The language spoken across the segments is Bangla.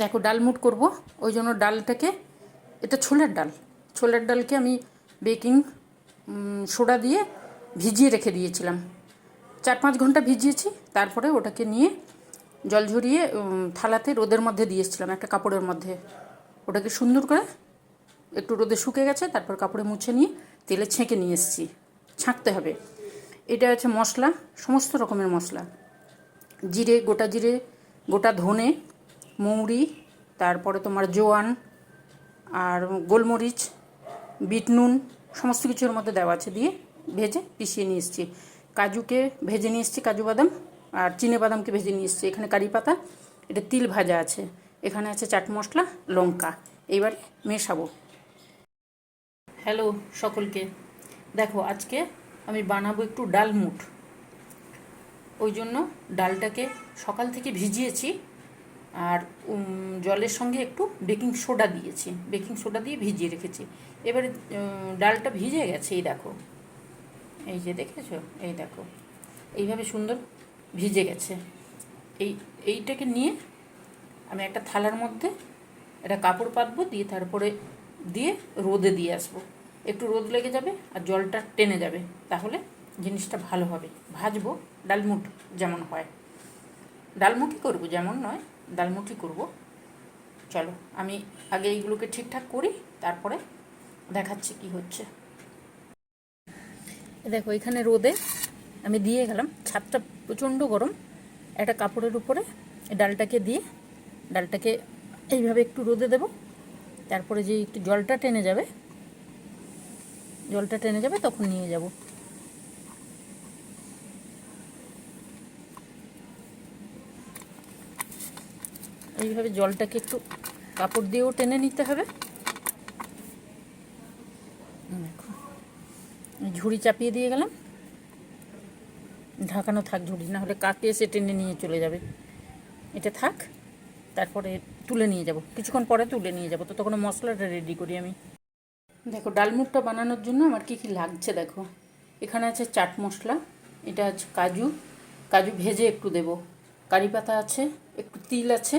দেখো ডালমুট করব, ওই জন্য ডালটাকে, এটা ছোলার ডাল। ছোলার ডালকে আমি বেকিং সোডা দিয়ে ভিজিয়ে রেখে দিয়েছিলাম। চার পাঁচ ঘণ্টা ভিজিয়েছি, তারপরে ওটাকে নিয়ে জল ঝরিয়ে থালাতে রোদের মধ্যে দিয়ে এসেছিলাম একটা কাপড়ের মধ্যে। ওটাকে সুন্দর করে একটু রোদে শুকে গেছে, তারপর কাপড়ে মুছে নিয়ে তেলে ছেঁকে নিয়ে এসেছি। ছাঁকতে হবে। এটা আছে মশলা, সমস্ত রকমের মশলা। জিরে, গোটা জিরে, গোটা ধনে মৌরি, তারপরে তোমার জোয়ান আর গোলমরিচ বিট নুন সমস্ত কিছুর মধ্যে দেওয়া আছে দিয়ে ভেজে পিষিয়ে নিয়ে এসেছি। কাজুকে ভেজে নিয়ে এসেছি, কাজু বাদাম, আর চিনে বাদামকে ভেজে নিয়ে এসেছি। এখানে কারি পাতা, এটা তিল ভাজা আছে। এখানে আছে চাট মশলা, লঙ্কা। এইবারে মেশাবো। হ্যালো সকলকে। দেখো, আজকে আমি বানাবো একটু ডালমুট ওই জন্য ডালটাকে সকাল থেকে ভিজিয়েছি। আর জলের সঙ্গে একটু বেকিং সোডা দিয়েছি। বেকিং সোডা দিয়ে ভিজিয়ে রেখেছি। এবারে ডালটা ভিজে গেছে, এই দেখো। এই যে দেখেছ? এই দেখো। এইভাবে সুন্দর ভিজে গেছে। এই, এইটাকে নিয়ে আমি একটা থালার মধ্যে একটা কাপড় পাতবো, দিয়ে তারপরে দিয়ে রোদে দিয়ে আসব। একটু রোদ লেগে যাবে আর জলটা টেনে যাবে। তাহলে জিনিসটা ভালো হবে। ভাজবো, ডালমুট যেমন হয়। ডালমুটি করব, যেমন নয়। ডালমুটি করব। চলো, আমি আগে এইগুলোকে ঠিকঠাক করি, তারপরে দেখাচ্ছি কি হচ্ছে। দেখো, এখানে রোদে আমি দিয়ে গেলাম ছাদটা প্রচণ্ড গরম। একটা কাপড়ের উপরে ডালটাকে দিয়ে ডালটাকে এইভাবে একটু রোদে দেব। তারপরে যে একটু জলটা টেনে যাবে, জলটা টেনে যাবে তখন নিয়ে যাব। এইভাবে জলটাকে একটু কাপড় দিয়েও টেনে নিতে হবে। ঝুড়ি চাপিয়ে দিয়ে গেলাম। ঢাকানো থাক ঝুড়ি, না হলে কাকে এসে টেনে নিয়ে চলে যাবে? এটা থাক, তারপরে তুলে নিয়ে যাব। কিছুক্ষণ পরে তুলে নিয়ে যাব। তো তখন মশলাটা রেডি করি আমি। দেখো ডালমুটটা বানানোর জন্য আমার কি কি লাগছে দেখো। এখানে আছে চাট মশলা, এটা আছে কাজু। কাজু ভেজে একটু দেব। কারি পাতা আছে, একটু তিল আছে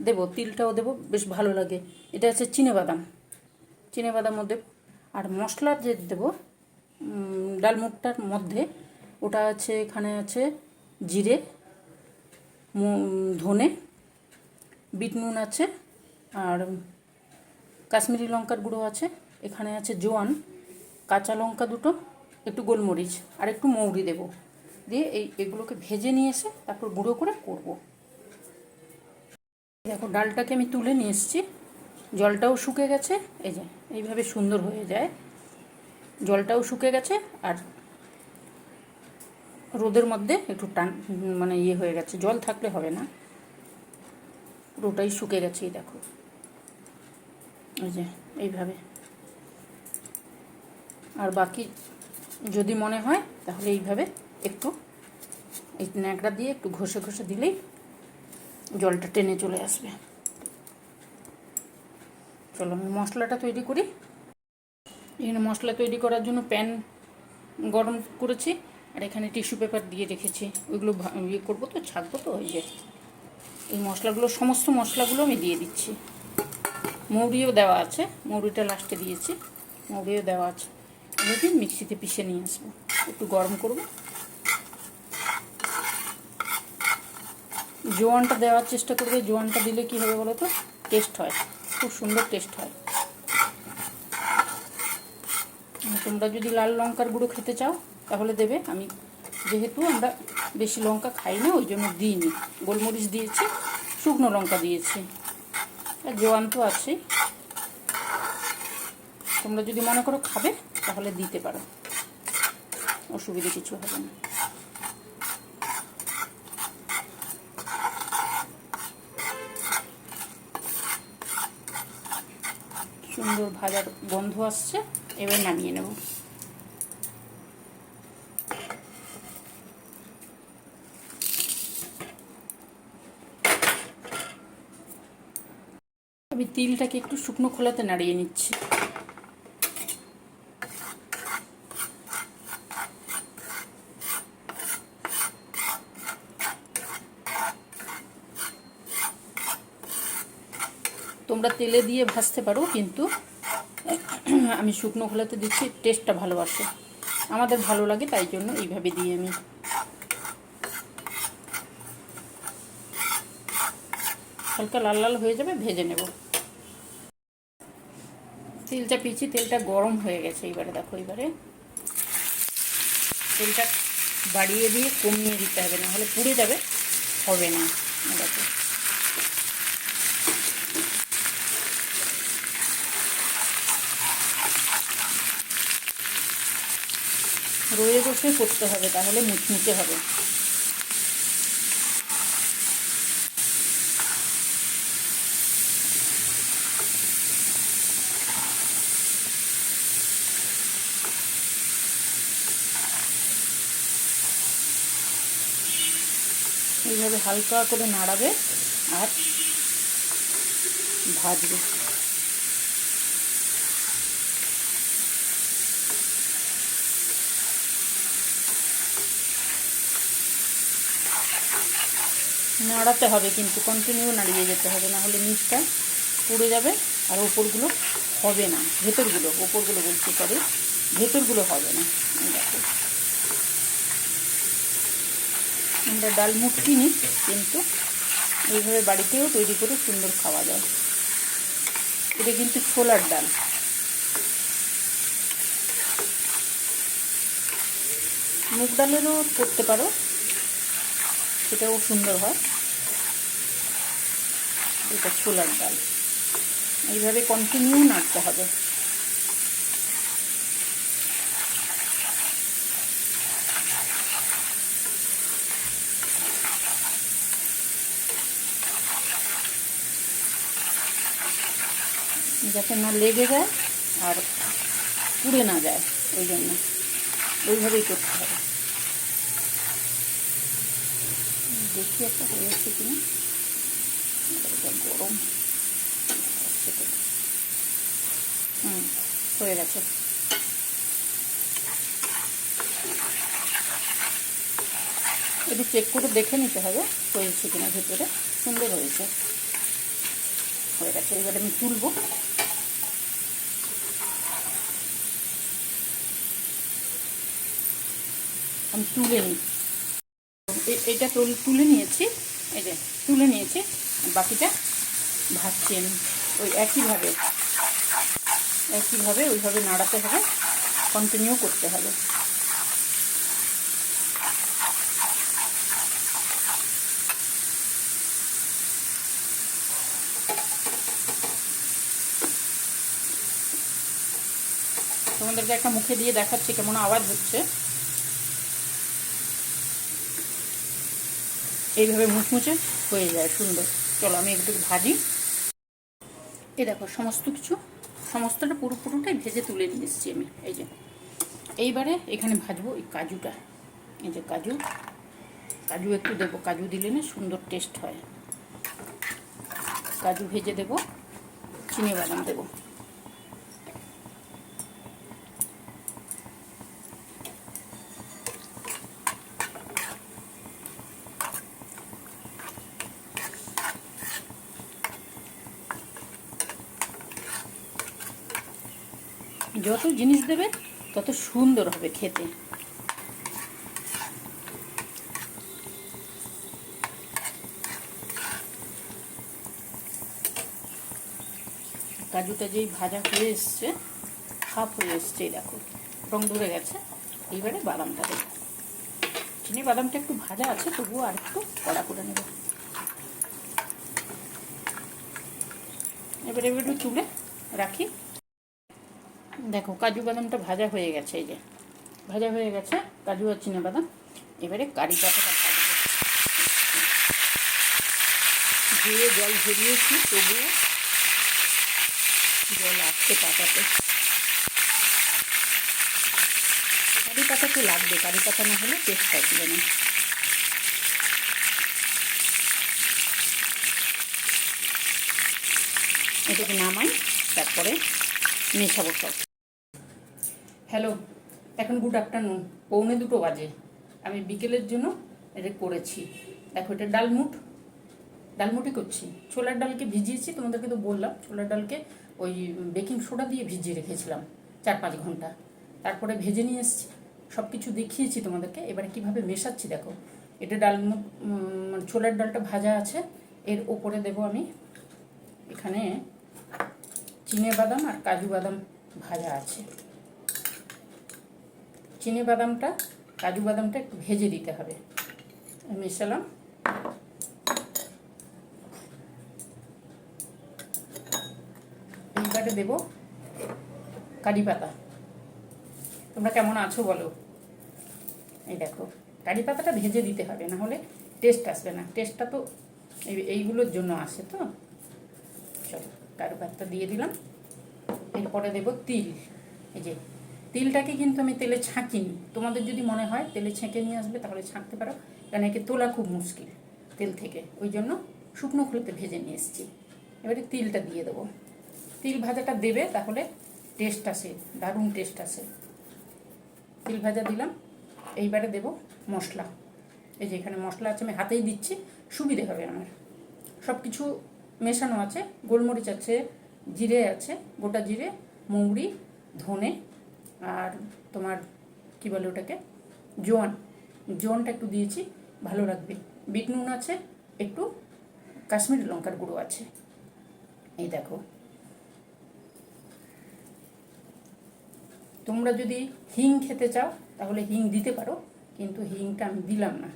দেব তিলটাও দেব বেশ ভালো লাগে। এটা আছে চিনে বাদাম চিনে বাদামও দেব আর মশলা যে দেবো উম, ডালমুটটার মধ্যে ওটা আছে এখানে আছে জিরে ধনে বিট নুন আছে আর কাশ্মীরি লঙ্কার গুঁড়ো আছে এখানে আছে জোয়ান কাঁচা লঙ্কা দুটো একটু গোলমরিচ আর একটু মৌরি দেব। দিয়ে এই এগুলোকে ভেজে নিয়ে এসে তারপর গুঁড়ো করে করব। দেখো, ডালটাকে আমি তুলে নিয়ে এসেছি। জলটাও শুকে গেছে। এই যে, এইভাবে সুন্দর হয়ে যায়। জলটাও শুকে গেছে আর রোদের মধ্যে একটু টান মানে ইয়ে হয়ে গেছে। জল থাকলে হবে না। পুরোটাই শুকে গেছে দেখো। এই যে, এইভাবে। আর বাকি যদি মনে হয়, তাহলে এইভাবে একটু এই ন্যাকড়া দিয়ে একটু ঘষে ঘষে দিলেই জলটা টেনে চলে আসবে। চলো আমি মশলাটা তৈরি করি। এখানে মশলা তৈরি করার জন্য প্যান গরম করেছি, আর এখানে টিস্যু পেপার দিয়ে রেখেছি। ওইগুলো ইয়ে করব তো, ছাকবো তো, ওই যে এই মশলাগুলো, সমস্ত মশলাগুলো আমি দিয়ে দিচ্ছি। মৌরিও দেওয়া আছে, মৌরিটা লাস্টে দিয়েছি। মৌরিও দেওয়া আছে। এগুলোকে মিক্সিতে পিষে নিয়ে আসব। একটু গরম করব। জোয়ানটা দেওয়ার চেষ্টা করবে। জোয়ানটা দিলে কি হবে বলো তো? টেস্ট হয়। খুব সুন্দর টেস্ট হয়। তোমরা যদি লাল লঙ্কার গুঁড়ো খেতে চাও, তাহলে দেবে। আমি যেহেতু আমরা বেশি লঙ্কা খাই না, ওই জন্য দিইনি। গোলমরিচ দিয়েছি, শুকনো লঙ্কা দিয়েছি। আর জোয়ান তো আছেই। তোমরা যদি মনে করো খাবে, তাহলে দিতে পারো। অসুবিধে কিছু হবে না। সুন্দর ভাজার গন্ধ আসছে এবার নামিয়ে নেব। আমি তিলটাকে একটু শুকনো খোলাতে নাড়িয়ে নিচ্ছি। তোমরা তেলে দিয়ে ভাজতে পারো, কিন্তু আমি শুকনো খোলাতে দিচ্ছি টেস্টটা ভালোবাসে। আমাদের ভালো লাগে, তাই জন্য এইভাবে দিই আমি। হালকা লাল লাল হয়ে যাবে, ভেজে নেব। তেলটা পিছি, তেলটা গরম হয়ে গেছে এইবারে দেখো এইবারে তেলটা বাড়িয়ে দিয়ে কমিয়ে দিতে হবে না হলে পুড়ে যাবে, হবে না। দেখো। রয়ে বসে করতে হবে তাহলে মুচমুচে হবে। এইভাবে হালকা করে নাড়াবে আর ভাজবে। নাড়াতে হবে কিন্তু কন্টিনিউ নাড়িয়ে যেতে হবে না হলে নিচটা পুড়ে যাবে আর ওপরগুলো হবে না। ভেতরগুলো ওপরগুলো বলতে পরে ভেতরগুলো হবে না। দেখো। আমরা ডাল মুখ কিনি কিন্তু এইভাবে বাড়িতেও তৈরি করে সুন্দর খাওয়া যায়। এটা কিন্তু ছোলার ডাল। মুগ ডালেরও করতে পারো। সেটাও সুন্দর হয়। এটা ছোলার ডাল। এইভাবে কন্টিনিউ নাড়তে হবে। যাতে না লেগে যায় আর পুড়ে না যায়, ওই জন্য। ওইভাবেই করতে হবে। দেখি একটা হয়েছে কিনা। এটা গরম। হুম, হয়ে গেছে। একটু চেক করে দেখে নিতে হবে, হয়েছে কিনা ভেতরে। সুন্দর হয়েছে। হয়ে গেছে, এবারে আমি তুলবো। আমি তুলে নিই। এটা তুলে নিয়েছি। এই যে, তুলে নিয়েছি। বাকিটা ভাজছি আমি। ওই একইভাবে একইভাবে ওইভাবে নাড়াতে হবে। কন্টিনিউ করতে হবে। তোমাদেরকে একটা মুখে দিয়ে দেখাচ্ছি কেমন আওয়াজ হচ্ছে। এইভাবে মুচমুচে হয়ে যায়, সুন্দর। চলো আমি একটু ভাজি। এই দেখো, সমস্ত কিছু, সমস্তটা পুরো পুরোটাই ভেজে তুলে নিয়ে এসেছি আমি, এই যে। এইবারে এখানে ভাজবো এই কাজুটা। এই যে কাজু। কাজু একটু দেবো, কাজু দিলে না সুন্দর টেস্ট হয়। কাজু ভেজে দেবো, চিনি বাদাম দেবো। যত জিনিস দেবে, তত সুন্দর হবে খেতে। কাজুটা যেই ভাজা হয়ে এসছে, হাফ হয়ে এসছে দেখো, রং ধরে গেছে। এইবারে বাদামটা দেবো। চিনি বাদামটা একটু ভাজা আছে, তবুও আর একটু কড়া করে নেব। এবারে এবার একটু তুলে রাখি। দেখো, কাজু বাদামটা ভাজা হয়ে গেছে এই যে। ভাজা হয়ে গেছে, কাজু আর চিনা বাদাম। এবারে কারি পাতাটা ধুয়ে জল ঝরিয়েছি, তবুও জল আসছে পাতাতে। কারি পাতা তো লাগবে, কারি পাতা না হলে টেস্ট আসবে না। এটাকে নামাই, তারপরে মেশাবো সব। হ্যালো এখন গুড আফটারনুন পৌনে দুটো বাজে। আমি বিকেলের জন্য এটা করেছি। দেখো, এটা ডালমুট ডালমুটি করছি। ছোলার ডালকে ভিজিয়েছি, তোমাদেরকে তো বললাম, ছোলার ডালকে ওই বেকিং সোডা দিয়ে ভিজিয়ে রেখেছিলাম চার পাঁচ ঘণ্টা। তারপরে ভেজে নিয়ে এসেছি সব কিছু দেখিয়েছি তোমাদেরকে। এবারে কীভাবে মেশাচ্ছি দেখো, এটা মানে ছোলার ডালটা ভাজা আছে। এর ওপরে দেব আমি এখানে চিনে বাদাম আর কাজু বাদাম ভাজা আছে। চিনে বাদামটা, কাজু বাদামটা একটু ভেজে দিতে হবে। মিশালাম। এইবারে দেব কারি পাতা। তোমরা কেমন আছো বলো? এই দেখো, কারি পাতাটা ভেজে দিতে হবে, না হলে টেস্ট আসবে না। টেস্টটা তো এই- এইগুলোর জন্য আসে তো। চলো কারি পাতা দিয়ে দিলাম। এরপরে দেব তিল। এই যে তিলটাকে কিন্তু আমি তেলে ছাঁকিনি। তোমাদের যদি মনে হয় তেলে ছেঁকে নিয়ে আসবে, তাহলে ছাঁকতে পারো। কারণ একে তোলা খুব মুশকিল তেল থেকে। ওই জন্য শুকনো খুলেতে ভেজে নিয়ে এসেছি। এবারে তিলটা দিয়ে দেবো। তিল ভাজাটা দেবে, তাহলে টেস্ট আসে, দারুণ টেস্ট আসে। তিল ভাজা দিলাম। এইবারে দেব মশলা। এই যে এখানে মশলা আছে, আমি হাতেই দিচ্ছি। সুবিধে হবে আমার। সব কিছু মেশানো আছে। গোলমরিচ আছে, জিরে আছে, গোটা জিরে মৌরি ধনে আর তোমার, কি বলে ওটাকে? জোয়ান। জোয়ানটা একটু দিয়েছি, ভালো লাগবে। বিট নুন আছে, একটু কাশ্মীরি লঙ্কার গুঁড়ো আছে। এই দেখো। তোমরা যদি হিং খেতে চাও, তাহলে হিং দিতে পারো, কিন্তু হিংটা আমি দিলাম না।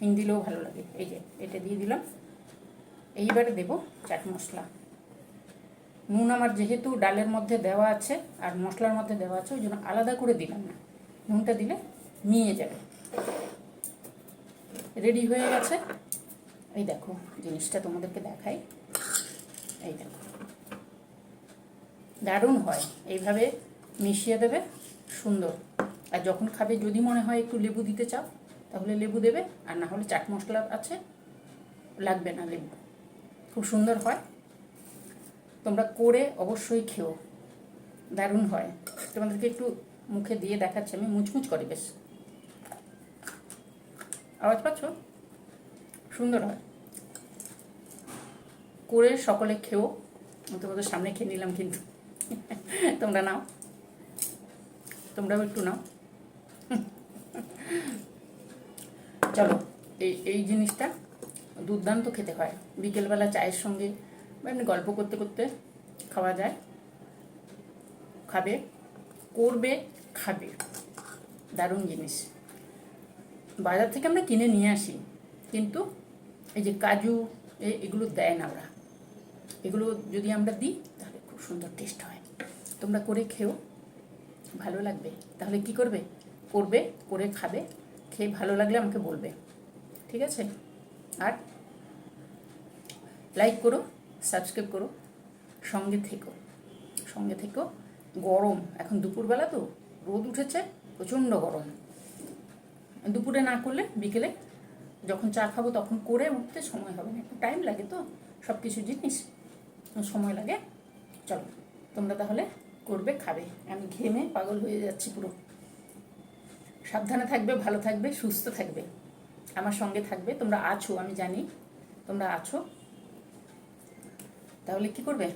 হিং দিলেও ভালো লাগে। এই যে, এটা দিয়ে দিলাম। এইবারে দেব চাট মশলা। নুন আমার যেহেতু ডালের মধ্যে দেওয়া আছে আর মশলার মধ্যে দেওয়া আছে, ওই জন্য আলাদা করে দিলাম না। নুনটা দিলে মিয়ে যাবে। রেডি হয়ে গেছে। এই দেখো, জিনিসটা তোমাদেরকে দেখাই। এই দেখো। দারুণ হয়। এইভাবে মিশিয়ে দেবে, সুন্দর। আর যখন খাবে, যদি মনে হয় একটু লেবু দিতে চাও, তাহলে লেবু দেবে। আর না হলে চাট মশলা আছে, লাগবে না লেবু। খুব সুন্দর হয়। তোমরা করে অবশ্যই খেও। দারুণ হয়। তোমাদেরকে একটু মুখে দিয়ে দেখাচ্ছি আমি। মুচমুচ করে বেশ। আওয়াজ পাচ্ছ? সুন্দর হয়। করে সকলে খেও। তোমাদের সামনে খেয়ে নিলাম কিন্তু। তোমরা নাও। তোমরাও একটু নাও। চলো, এই এই জিনিসটা দুর্দান্ত খেতে হয়। বিকেলবেলা চায়ের সঙ্গে এমনি গল্প করতে করতে খাওয়া যায়। খাবে, করবে, খাবে। দারুণ জিনিস। বাজার থেকে আমরা কিনে নিয়ে আসি, কিন্তু এই যে কাজু এগুলো দেয় না ওরা। এগুলো যদি আমরা দিই, তাহলে খুব সুন্দর টেস্ট হয়। তোমরা করে খেও, ভালো লাগবে। তাহলে কি করবে? করবে, করে খাবে, খেয়ে ভালো লাগলে আমাকে বলবে। ঠিক আছে? আর লাইক করো। সাবস্ক্রাইব করো, সঙ্গে থেকো সঙ্গে থেকো। গরম, এখন দুপুরবেলা তো, রোদ উঠেছে, প্রচণ্ড গরম। দুপুরে না করলে বিকেলে যখন চা খাব তখন করে উঠতে সময় হবে না, একটু টাইম লাগে তো সব কিছু জিনিস, সময় লাগে। চলো, তোমরা তাহলে করবে, খাবে। আমি ঘেমে পাগল হয়ে যাচ্ছি পুরো। সাবধানে থাকবে, ভালো থাকবে, সুস্থ থাকবে। আমার সঙ্গে থাকবে, তোমরা আছো, আমি জানি, তোমরা আছো। তাহলে কি করবে?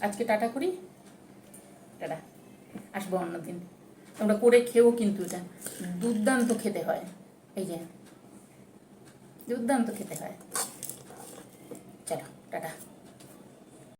আজকে টাটা করি। টাটা। আসব অন্যদিন। তোমরা করে খেও কিন্তু এটা। দুর্দান্ত খেতে হয়। এই যে। দুর্দান্ত খেতে হয়। চলো, টাটা।